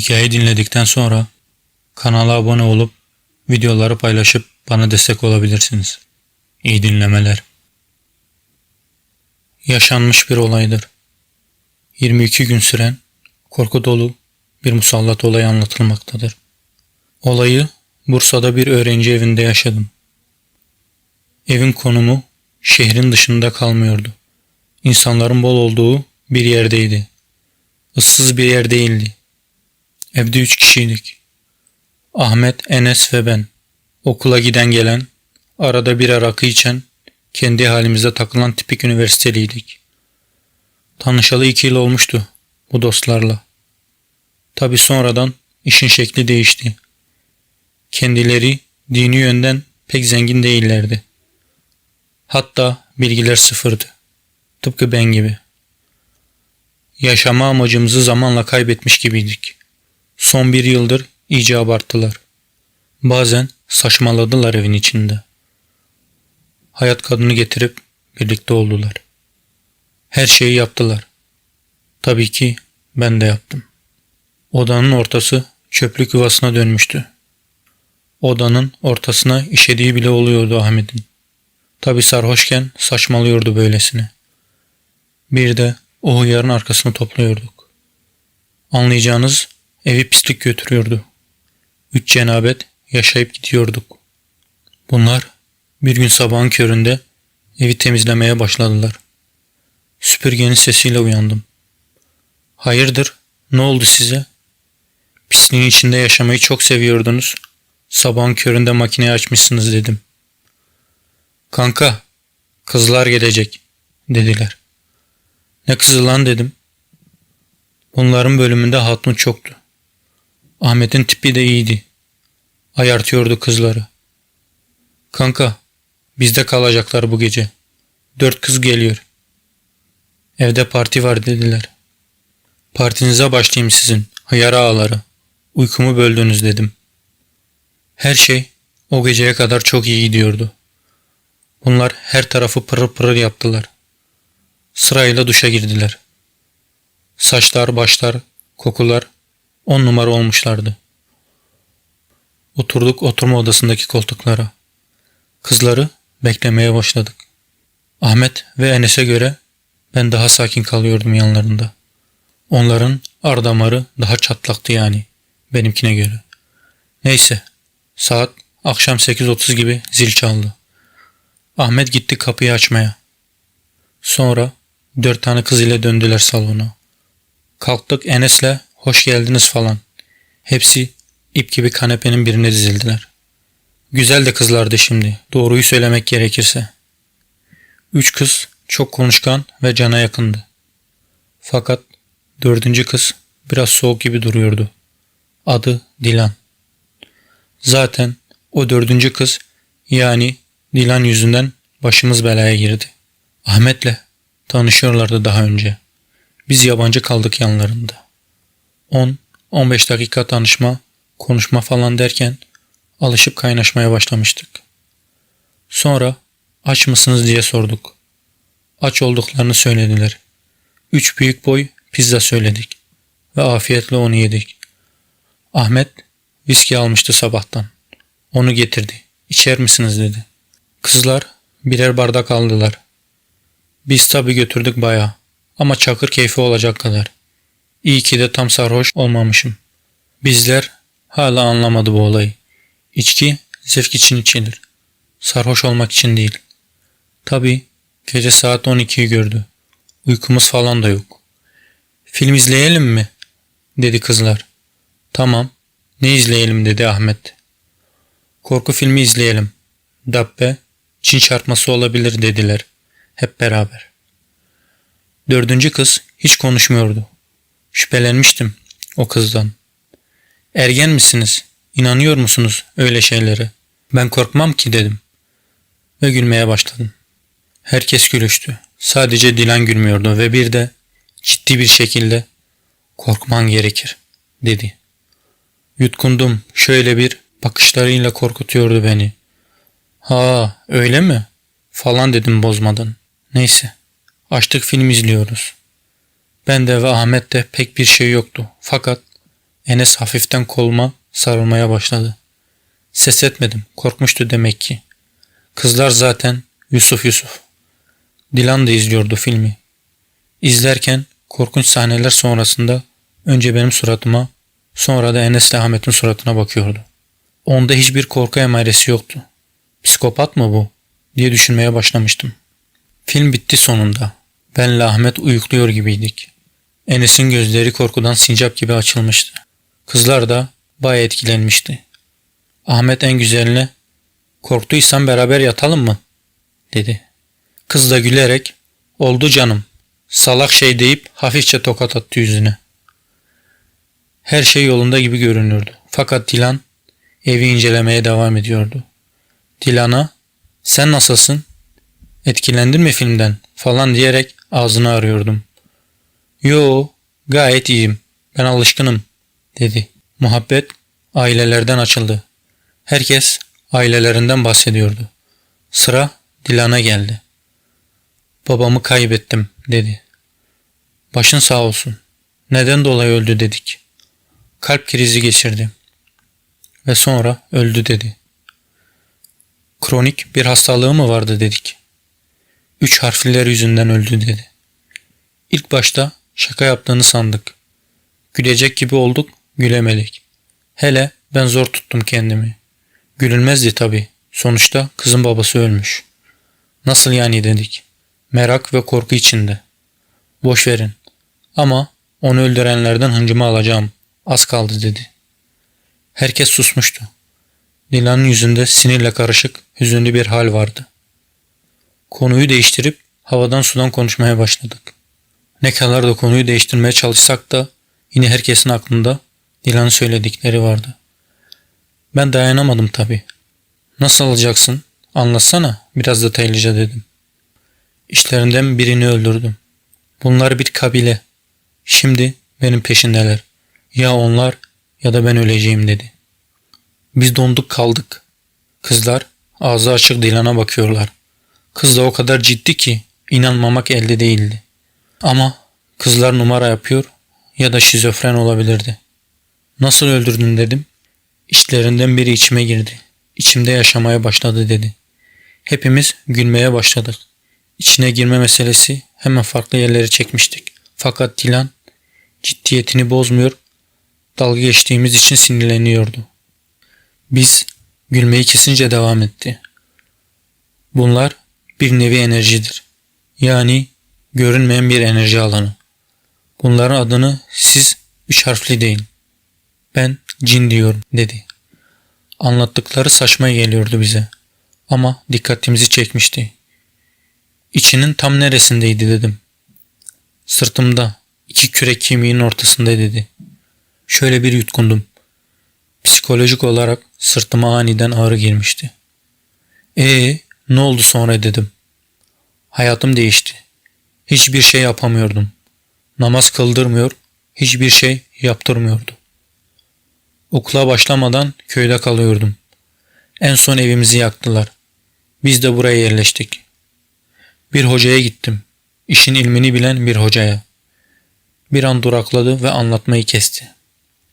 Hikayeyi dinledikten sonra kanala abone olup videoları paylaşıp bana destek olabilirsiniz. İyi dinlemeler. Yaşanmış bir olaydır. 22 gün süren korku dolu bir musallat olayı anlatılmaktadır. Olayı Bursa'da bir öğrenci evinde yaşadım. Evin konumu şehrin dışında kalmıyordu. İnsanların bol olduğu bir yerdeydi. Issız bir yer değildi. Evde üç kişiydik. Ahmet, Enes ve ben. Okula giden gelen, arada bir rakı içen, kendi halimize takılan tipik üniversiteliydik. Tanışalı iki yıl olmuştu bu dostlarla. Tabi sonradan işin şekli değişti. Kendileri dini yönden pek zengin değillerdi. Hatta bilgiler sıfırdı. Tıpkı ben gibi. Yaşama amacımızı zamanla kaybetmiş gibiydik. Son bir yıldır iyice abarttılar. Bazen saçmaladılar evin içinde. Hayat kadını getirip birlikte oldular. Her şeyi yaptılar. Tabii ki ben de yaptım. Odanın ortası çöplük yuvasına dönmüştü. Odanın ortasına işediği bile oluyordu Ahmet'in. Tabi sarhoşken saçmalıyordu böylesine. Bir de o hıyarın arkasını topluyorduk. Anlayacağınız evi pislik götürüyordu. Üç cenabet yaşayıp gidiyorduk. Bunlar bir gün sabahın köründe evi temizlemeye başladılar. Süpürgenin sesiyle uyandım. Hayırdır? Ne oldu size? Pisliğin içinde yaşamayı çok seviyordunuz. Sabahın köründe makineyi açmışsınız dedim. Kanka, kızlar gelecek dediler. Ne kızı lan dedim. Bunların bölümünde hatun çoktu. Ahmet'in tipi de iyiydi. Ayartıyordu kızları. Kanka, bizde kalacaklar bu gece. Dört kız geliyor. Evde parti var dediler. Partinize başlayayım sizin, hıyar ağaları. Uykumu böldünüz dedim. Her şey o geceye kadar çok iyi gidiyordu. Bunlar her tarafı pırıl pırıl yaptılar. Sırayla duşa girdiler. Saçlar, başlar, kokular on numara olmuşlardı. Oturduk oturma odasındaki koltuklara. Kızları beklemeye başladık. Ahmet ve Enes'e göre ben daha sakin kalıyordum yanlarında. Onların ardamarı daha çatlaktı yani benimkine göre. Neyse saat akşam 8.30 gibi zil çaldı. Ahmet gitti kapıyı açmaya. Sonra dört tane kız ile döndüler salona. Kalktık Enes'le hoş geldiniz falan. Hepsi ip gibi kanepenin birine dizildiler. Güzel de kızlardı şimdi, doğruyu söylemek gerekirse. Üç kız çok konuşkan ve cana yakındı. Fakat dördüncü kız biraz soğuk gibi duruyordu. Adı Dilan. Zaten o dördüncü kız yani Dilan yüzünden başımız belaya girdi. Ahmet'le tanışıyorlardı daha önce. Biz yabancı kaldık yanlarında. 10-15 dakika tanışma, konuşma falan derken alışıp kaynaşmaya başlamıştık. Sonra aç mısınız diye sorduk. Aç olduklarını söylediler. Üç büyük boy pizza söyledik ve afiyetle onu yedik. Ahmet viski almıştı sabahtan. Onu getirdi. İçer misiniz dedi. Kızlar birer bardak aldılar. Biz tabi götürdük baya ama çakır keyfi olacak kadar. İyi ki de tam sarhoş olmamışım. Bizler hala anlamadı bu olayı. İçki zevk için içilir. Sarhoş olmak için değil. Tabi gece saat 12'yi gördü. Uykumuz falan da yok. Film izleyelim mi? dedi kızlar. Tamam. Ne izleyelim dedi Ahmet. Korku filmi izleyelim. Dabbe, Çin çarpması olabilir dediler. Hep beraber. Dördüncü kız hiç konuşmuyordu. Şüphelenmiştim o kızdan. Ergen misiniz? İnanıyor musunuz öyle şeylere? Ben korkmam ki dedim. Ve gülmeye başladım. Herkes gülüştü. Sadece Dilan gülmüyordu ve bir de ciddi bir şekilde korkman gerekir dedi. Yutkundum şöyle bir bakışlarıyla korkutuyordu beni. Ha öyle mi? Falan dedim bozmadan. Neyse açtık film izliyoruz. Ben de ve Ahmet'te pek bir şey yoktu. Fakat Enes hafiften koluma sarılmaya başladı. Ses etmedim. Korkmuştu demek ki. Kızlar zaten Yusuf Yusuf. Dilan da izliyordu filmi. İzlerken korkunç sahneler sonrasında önce benim suratıma sonra da Enes'le Ahmet'in suratına bakıyordu. Onda hiçbir korku emaresi yoktu. Psikopat mı bu? diye düşünmeye başlamıştım. Film bitti sonunda. Benle Ahmet uyukluyor gibiydik. Enes'in gözleri korkudan sincap gibi açılmıştı. Kızlar da bayağı etkilenmişti. Ahmet en güzeline korktuysan beraber yatalım mı? dedi. Kız da gülerek oldu canım salak şey deyip hafifçe tokat attı yüzüne. Her şey yolunda gibi görünüyordu. Fakat Dilan evi incelemeye devam ediyordu. Dilan'a sen nasılsın? Etkilendin mi filmden falan diyerek ağzını arıyordum. Yo gayet iyiyim ben alışkınım dedi. Muhabbet ailelerden açıldı. Herkes ailelerinden bahsediyordu. Sıra Dilan'a geldi. Babamı kaybettim dedi. Başın sağ olsun. Neden dolayı öldü dedik. Kalp krizi geçirdi. Ve sonra öldü dedi. Kronik bir hastalığı mı vardı dedik. Üç harfliler yüzünden öldü dedi. İlk başta şaka yaptığını sandık. Gülecek gibi olduk, gülemedik. Hele ben zor tuttum kendimi. Gülünmezdi tabii. Sonuçta kızın babası ölmüş. Nasıl yani dedik. Merak ve korku içinde. Boş verin. Ama onu öldürenlerden hıncımı alacağım. Az kaldı dedi. Herkes susmuştu. Dilan'ın yüzünde sinirle karışık, hüzünlü bir hal vardı. Konuyu değiştirip havadan sudan konuşmaya başladık. Ne kadar da konuyu değiştirmeye çalışsak da yine herkesin aklında Dilan'ın söyledikleri vardı. Ben dayanamadım tabi. Nasıl alacaksın? Anlatsana biraz detaylıca dedim. İşlerinden birini öldürdüm. Bunlar bir kabile. Şimdi benim peşindeler. Ya onlar ya da ben öleceğim dedi. Biz donduk kaldık. Kızlar ağzı açık Dilan'a bakıyorlar. Kız da o kadar ciddi ki inanmamak elde değildi. Ama kızlar numara yapıyor ya da şizofren olabilirdi. Nasıl öldürdün dedim. İşlerinden biri içime girdi. İçimde yaşamaya başladı dedi. Hepimiz gülmeye başladık. İçine girme meselesi hemen farklı yerlere çekmiştik. Fakat Dilan ciddiyetini bozmuyor, dalga geçtiğimiz için sinirleniyordu. Biz gülmeyi kesince devam etti. Bunlar bir nevi enerjidir. Yani görünmeyen bir enerji alanı. Bunların adını siz üç harfli deyin. Ben cin diyorum dedi. Anlattıkları saçma geliyordu bize. Ama dikkatimizi çekmişti. İçinin tam neresindeydi dedim. Sırtımda iki kürek kemiğinin ortasında dedi. Şöyle bir yutkundum. Psikolojik olarak sırtıma aniden ağrı girmişti. Ee, ne oldu sonra dedim. Hayatım değişti. Hiçbir şey yapamıyordum. Namaz kıldırmıyor, hiçbir şey yaptırmıyordu. Okula başlamadan köyde kalıyordum. En son evimizi yaktılar. Biz de buraya yerleştik. Bir hocaya gittim. İşin ilmini bilen bir hocaya. Bir an durakladı ve anlatmayı kesti.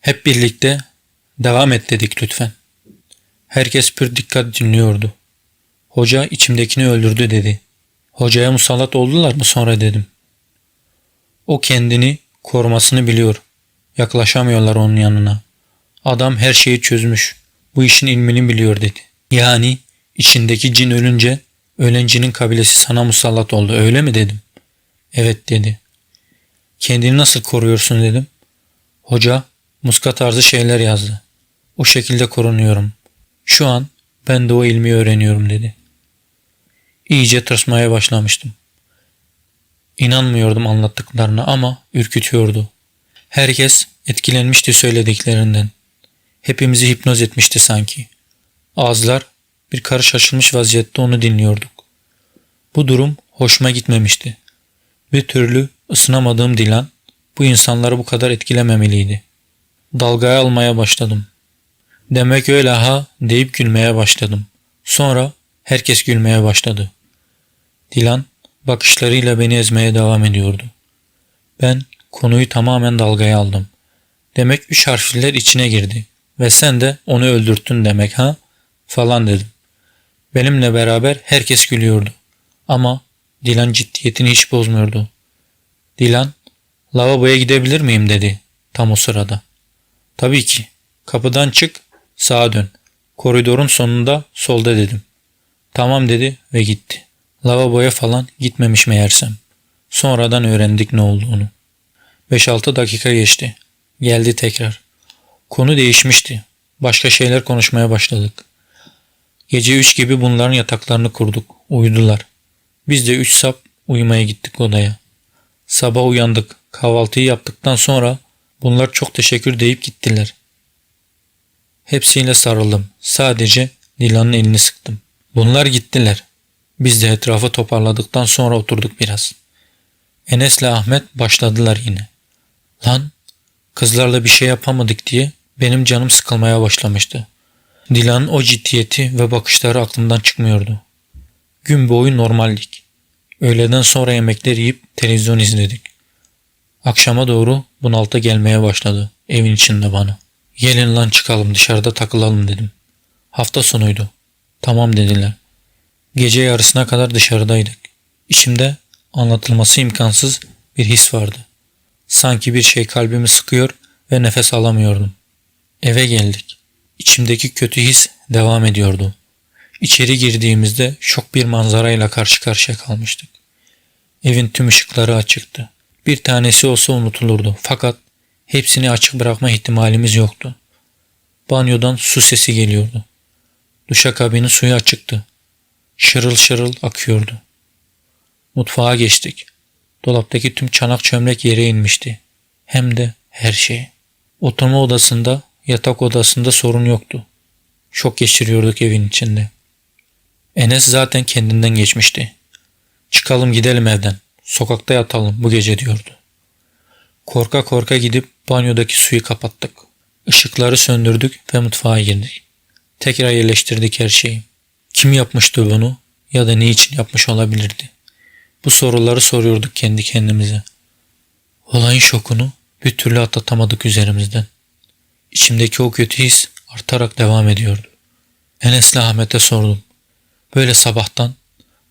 Hep birlikte devam et dedik lütfen. Herkes pür dikkat dinliyordu. Hoca içimdekini öldürdü dedi. Hocaya musallat oldular mı sonra dedim. O kendini korumasını biliyor. Yaklaşamıyorlar onun yanına. Adam her şeyi çözmüş. Bu işin ilmini biliyor dedi. Yani içindeki cin ölünce ölencinin kabilesi sana musallat oldu öyle mi dedim. Evet dedi. Kendini nasıl koruyorsun dedim. Hoca muska tarzı şeyler yazdı. O şekilde korunuyorum. Şu an ben de o ilmi öğreniyorum dedi. İyice tırsmaya başlamıştım. İnanmıyordum anlattıklarına ama ürkütüyordu. Herkes etkilenmişti söylediklerinden. Hepimizi hipnoz etmişti sanki. Ağızlar bir karış açılmış vaziyette onu dinliyorduk. Bu durum hoşuma gitmemişti. Bir türlü ısınamadığım Dilan bu insanları bu kadar etkilememeliydi. Dalgaya almaya başladım. Demek öyle ha deyip gülmeye başladım. Sonra herkes gülmeye başladı. Dilan bakışlarıyla beni ezmeye devam ediyordu. Ben konuyu tamamen dalgaya aldım. Demek üç harfliler içine girdi. Ve sen de onu öldürttün demek ha? Falan dedim. Benimle beraber herkes gülüyordu. Ama Dilan ciddiyetini hiç bozmuyordu. Dilan, lavaboya gidebilir miyim dedi tam o sırada. Tabii ki. Kapıdan çık, sağa dön. Koridorun sonunda solda dedim. Tamam dedi ve gitti. Lavaboya falan gitmemiş meğersem. Sonradan öğrendik ne olduğunu. 5-6 dakika geçti. Geldi tekrar. Konu değişmişti. Başka şeyler konuşmaya başladık. Gece 3 gibi bunların yataklarını kurduk. Uyudular. Biz de 3 sap uyumaya gittik odaya. Sabah uyandık. Kahvaltıyı yaptıktan sonra bunlar çok teşekkür deyip gittiler. Hepsiyle sarıldım. Sadece Dilan'ın elini sıktım. Bunlar gittiler. Biz de etrafı toparladıktan sonra oturduk biraz. Enes'le Ahmet başladılar yine. Lan kızlarla bir şey yapamadık diye benim canım sıkılmaya başlamıştı. Dilan'ın o ciddiyeti ve bakışları aklımdan çıkmıyordu. Gün boyu normaldik. Öğleden sonra yemekler yiyip televizyon izledik. Akşama doğru bunaltı gelmeye başladı evin içinde bana. Gelin lan çıkalım dışarıda takılalım dedim. Hafta sonuydu. Tamam dediler. Gece yarısına kadar dışarıdaydık. İçimde anlatılması imkansız bir his vardı. Sanki bir şey kalbimi sıkıyor ve nefes alamıyordum. Eve geldik. İçimdeki kötü his devam ediyordu. İçeri girdiğimizde şok bir manzarayla karşı karşıya kalmıştık. Evin tüm ışıkları açıktı. Bir tanesi olsa unutulurdu fakat hepsini açık bırakma ihtimalimiz yoktu. Banyodan su sesi geliyordu. Duşakabinin suyu açıktı. Şırıl şırıl akıyordu. Mutfağa geçtik. Dolaptaki tüm çanak çömlek yere inmişti. Hem de her şey. Oturma odasında, yatak odasında sorun yoktu. Şok geçiriyorduk evin içinde. Enes zaten kendinden geçmişti. Çıkalım gidelim evden. Sokakta yatalım bu gece diyordu. Korka korka gidip banyodaki suyu kapattık. Işıkları söndürdük ve mutfağa girdik. Tekrar yerleştirdik her şeyi. Kim yapmıştı bunu ya da ne için yapmış olabilirdi? Bu soruları soruyorduk kendi kendimize. Olayın şokunu bir türlü atlatamadık üzerimizden. İçimdeki o kötü his artarak devam ediyordu. Enes'le Ahmet'e sordum. Böyle sabahtan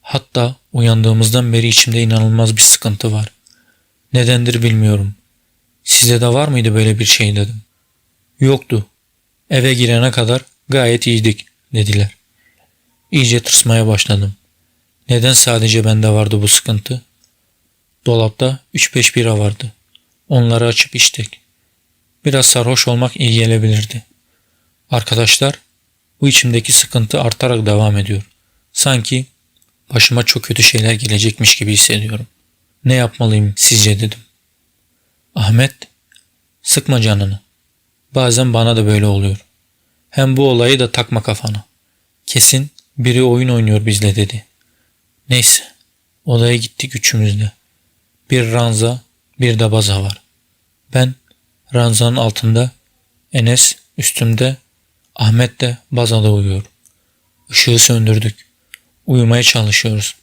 hatta uyandığımızdan beri içimde inanılmaz bir sıkıntı var. Nedendir bilmiyorum. Size de var mıydı böyle bir şey dedim. Yoktu. Eve girene kadar gayet iyiydik dediler. İyice tırsmaya başladım. Neden sadece bende vardı bu sıkıntı? Dolapta 3-5 bira vardı. Onları açıp içtik. Biraz sarhoş olmak iyi gelebilirdi. Arkadaşlar, bu içimdeki sıkıntı artarak devam ediyor. Sanki başıma çok kötü şeyler gelecekmiş gibi hissediyorum. Ne yapmalıyım sizce dedim. Ahmet, sıkma canını. Bazen bana da böyle oluyor. Hem bu olayı da takma kafana. Kesin biri oyun oynuyor bizle dedi. Neyse, odaya gittik üçümüzde. Bir ranza, bir de baza var. Ben ranzanın altında, Enes üstümde, Ahmet de bazada uyuyor. Işığı söndürdük. Uyumaya çalışıyoruz.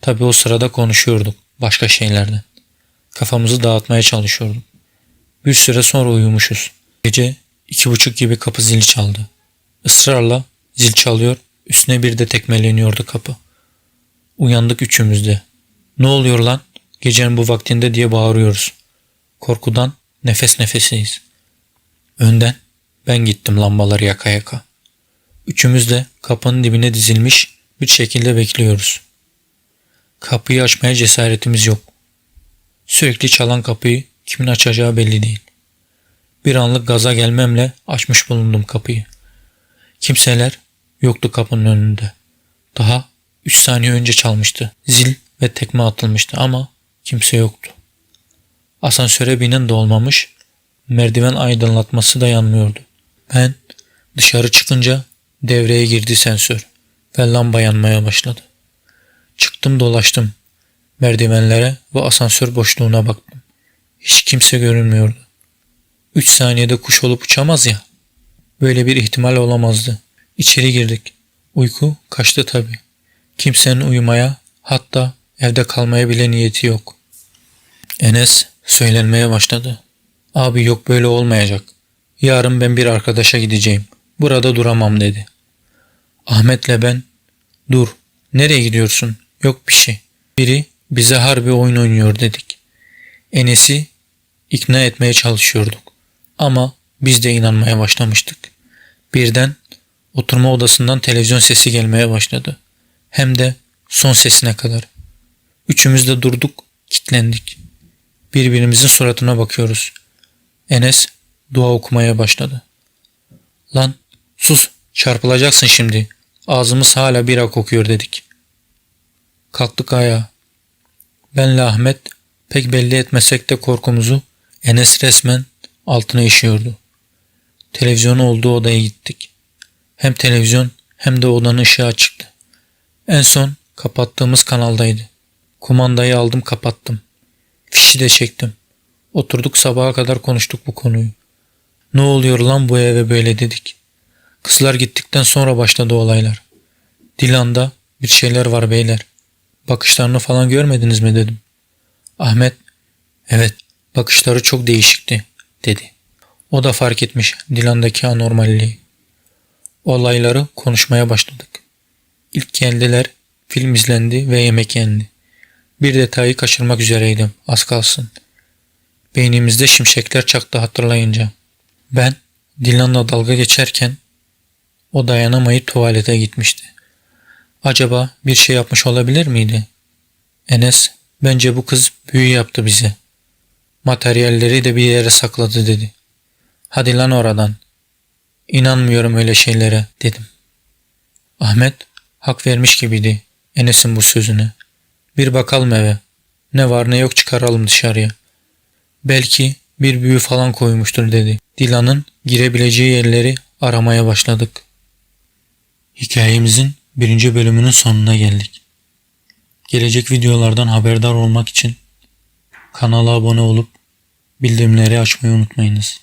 Tabi o sırada konuşuyorduk başka şeylerden. Kafamızı dağıtmaya çalışıyorduk. Bir süre sonra uyumuşuz. Gece iki buçuk gibi kapı zili çaldı. Israrla zil çalıyor, üstüne bir de tekmeleniyordu kapı. Uyandık üçümüz de. Ne oluyor lan? Gecenin bu vaktinde diye bağırıyoruz. Korkudan nefes nefeseyiz. Önden ben gittim lambaları yaka yaka. Üçümüz de kapının dibine dizilmiş bir şekilde bekliyoruz. Kapıyı açmaya cesaretimiz yok. Sürekli çalan kapıyı kimin açacağı belli değil. Bir anlık gaza gelmemle açmış bulundum kapıyı. Kimseler yoktu kapının önünde. Daha 3 saniye önce çalmıştı. Zil ve tekme atılmıştı ama kimse yoktu. Asansöre binen de olmamış, merdiven aydınlatması da yanmıyordu. Ben dışarı çıkınca devreye girdi sensör ve lamba yanmaya başladı. Çıktım dolaştım. Merdivenlere ve asansör boşluğuna baktım. Hiç kimse görünmüyordu. Üç saniyede kuş olup uçamaz ya. Böyle bir ihtimal olamazdı. İçeri girdik. Uyku kaçtı tabii. Kimsenin uyumaya hatta evde kalmaya bile niyeti yok. Enes söylenmeye başladı. Abi yok böyle olmayacak. Yarın ben bir arkadaşa gideceğim. Burada duramam dedi. Ahmet'le ben dur nereye gidiyorsun? Yok bir şey. Biri bize harbi oyun oynuyor dedik. Enes'i ikna etmeye çalışıyorduk. Ama biz de inanmaya başlamıştık. Birden oturma odasından televizyon sesi gelmeye başladı. Hem de son sesine kadar. Üçümüz de durduk, kitlendik. Birbirimizin suratına bakıyoruz. Enes dua okumaya başladı. Lan sus çarpılacaksın şimdi. Ağzımız hala bira kokuyor dedik. Kalktık ayağa. Benle Ahmet pek belli etmesek de korkumuzu Enes resmen altına işiyordu. Televizyonu olduğu odaya gittik. Hem televizyon hem de odanın ışığı açıktı. En son kapattığımız kanaldaydı. Kumandayı aldım kapattım. Fişi de çektim. Oturduk sabaha kadar konuştuk bu konuyu. Ne oluyor lan bu eve böyle dedik. Kızlar gittikten sonra başladı olaylar. Dilan'da bir şeyler var beyler. Bakışlarını falan görmediniz mi dedim. Ahmet, evet bakışları çok değişikti dedi. O da fark etmiş Dilan'daki anormalliği. Olayları konuşmaya başladık. İlk geldiler, film izlendi ve yemek yendi. Bir detayı kaçırmak üzereydim, az kalsın. Beynimizde şimşekler çaktı hatırlayınca. Ben Dilan'la dalga geçerken o dayanamayıp tuvalete gitmişti. Acaba bir şey yapmış olabilir miydi? Enes, bence bu kız büyü yaptı bize. Materyalleri de bir yere sakladı dedi. Hadi lan oradan. İnanmıyorum öyle şeylere dedim. Ahmet hak vermiş gibiydi Enes'in bu sözüne. Bir bakalım eve. Ne var ne yok çıkaralım dışarıya. Belki bir büyü falan koymuştur dedi. Dilan'ın girebileceği yerleri aramaya başladık. Hikayemizin birinci bölümünün sonuna geldik. Gelecek videolardan haberdar olmak için kanala abone olup bildirimleri açmayı unutmayınız.